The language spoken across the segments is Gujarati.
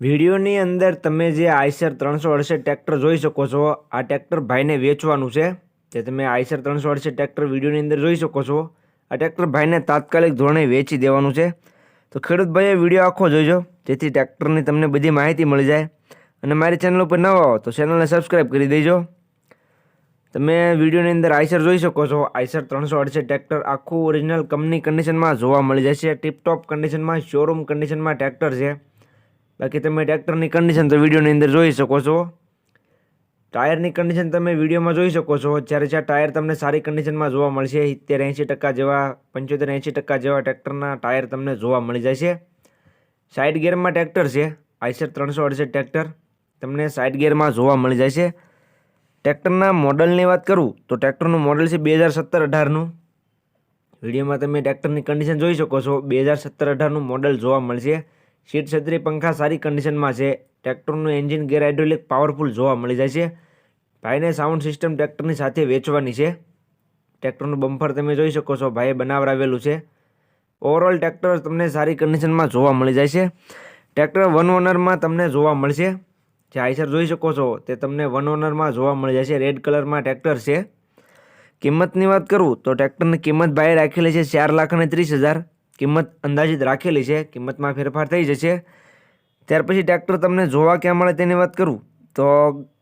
વિડીયોની અંદર તમે જે આઈસર ત્રણસો અડસઠ ટ્રેક્ટર જોઈ શકો છો, આ ટ્રેક્ટર ભાઈને વેચવાનું છે. જે તમે આઈસર ત્રણસો અડસઠ ટ્રેક્ટર વિડીયોની અંદર જોઈ શકો છો, આ ટ્રેક્ટર ભાઈને તાત્કાલિક ધોરણે વેચી દેવાનું છે. તો ખેડૂત ભાઈએ વીડિયો આખો જોઈજો જેથી ટ્રેક્ટરની તમને બધી માહિતી મળી જાય. અને મારી ચેનલ ઉપર નવા હો, તો ચેનલને સબસ્ક્રાઈબ કરી દેજો. તમે વિડીયોની અંદર આઈસર જોઈ શકો છો, આઈસર ત્રણસો અડસઠ ટ્રેક્ટર આખું ઓરિજિનલ કંપની કન્ડિશનમાં જોવા મળી જશે, ટીપટોપ કન્ડિશનમાં, શોરૂમ કન્ડિશનમાં ટ્રેક્ટર છે. બાકી તમે ટ્રેક્ટરની કન્ડિશન તો વિડીયોની અંદર જોઈ શકો છો. ટાયરની કન્ડિશન તમે વિડીયોમાં જોઈ શકો છો. જ્યારે જ્યાં ટાયર તમને સારી કન્ડિશનમાં જોવા મળશે, સિત્તેર એંશી ટકા જેવા, પંચોતેર એંશી ટકા જેવા ટ્રેક્ટરના ટાયર તમને જોવા મળી જાય છે સાઇડ ગિયરમાં ટ્રેક્ટર છે. આઈસર ત્રણસો અડસઠ ટ્રેક્ટર તમને સાઇડ ગિયરમાં જોવા મળી જાય છે ટ્રેક્ટરના મોડલની વાત કરું, તો ટ્રેક્ટરનું મોડલ છે બે હજાર સત્તર અઢારનું. વિડીયોમાં તમે ટ્રેક્ટરની કન્ડિશન જોઈ શકો છો. બે હજાર સત્તર અઢારનું મોડલ જોવા મળશે. સીટ છત્રી પંખા સારી કન્ડિશનમાં છે. ટ્રેક્ટરનું એન્જિન ગેર હાઇડ્રોલિક પાવરફુલ જોવા મળી જાય છે. ભાઈને સાઉન્ડ સિસ્ટમ ટ્રેક્ટરની સાથે વેચવાની છે. ટ્રેક્ટરનું બમ્પર તમે જોઈ શકો છો, ભાઈએ બનાવરાવેલું છે. ઓવરઓલ ટ્રેક્ટર તમને સારી કન્ડિશનમાં જોવા મળી જાય છે. ટ્રેક્ટર વન ઓનરમાં તમને જોવા મળશે. જે આઈસર જોઈ શકો છો, તે તમને વન ઓનરમાં જોવા મળી જશે રેડ કલરમાં ટ્રેક્ટર છે. કિંમતની વાત કરું, તો ટ્રેક્ટરની કિંમત ભાઈએ રાખેલી છે ચાર લાખ અને ત્રીસ હજાર. કિંમત અંદાજિત રાખેલી છે, કિંમતમાં ફેરફાર થઈ જશે. ત્યાર પછી ટ્રેક્ટર તમને જોવા ક્યાં મળે તેની વાત કરું? તો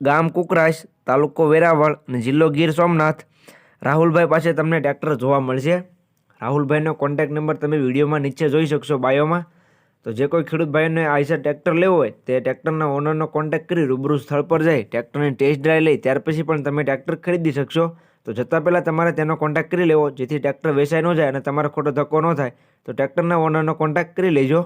ગામ કુકરાશ, તાલુકો વેરાવળ અને જિલ્લો ગીર સોમનાથ. રાહુલભાઈ પાસે તમને ટ્રેક્ટર જોવા મળશે. રાહુલભાઈનો કોન્ટેક્ટ નંબર તમે વિડીયોમાં નીચે જોઈ શકશો બાયોમાં. તો જે કોઈ ખેડૂત ભાઈઓને આઈસર ટ્રેક્ટર લેવો હોય, તે ટ્રેક્ટરના ઓનરનો કોન્ટેક્ટ કરી રૂબરૂ સ્થળ પર જઈ ટ્રેક્ટરની ટેસ્ટ ડ્રાઈવ લઈ, ત્યાર પછી પણ તમે ટ્રેક્ટર ખરીદી શકશો. તો જતાં પહેલાં તમારે તેનો કોન્ટેક્ટ કરી લેવો, જેથી ટ્રેક્ટર વેચાઈ ન જાય અને તમારો ખોટો ધક્કો ન થાય. તો ટ્રેક્ટરના ઓનરનો કોન્ટેક્ટ કરી લેજો.